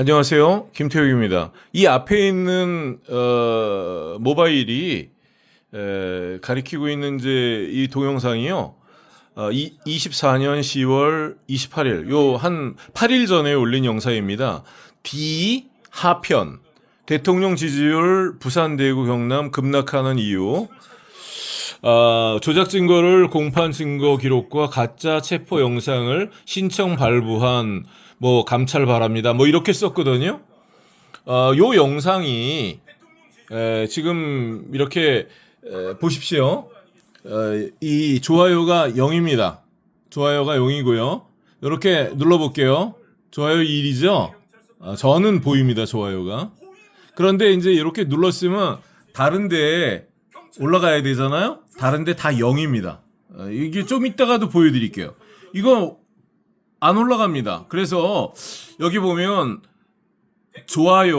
안녕하세요. 김태욱입니다. 이 앞에 있는 어, 모바일이 에, 가리키고 있는 이제 이 동영상이요. 어, 이, 24년 10월 28일 요 한 8일 전에 올린 영상입니다. D 하편 대통령 지지율 부산 대구 경남 급락하는 이유 아, 조작 증거를 공판 증거 기록과 가짜 체포 영상을 신청 발부한 뭐 감찰 바랍니다. 뭐 이렇게 썼거든요. 아, 요 영상이 에, 지금 이렇게 에, 보십시오. 에, 이 좋아요가 0입니다. 좋아요가 0이고요. 이렇게 눌러볼게요. 좋아요 1이죠? 아, 저는 보입니다. 좋아요가. 그런데 이제 이렇게 눌렀으면 다른데 올라가야 되잖아요. 다른데 다 0입니다. 어, 이게 좀 이따가도 보여드릴게요. 이거 안 올라갑니다. 그래서 여기 보면 좋아요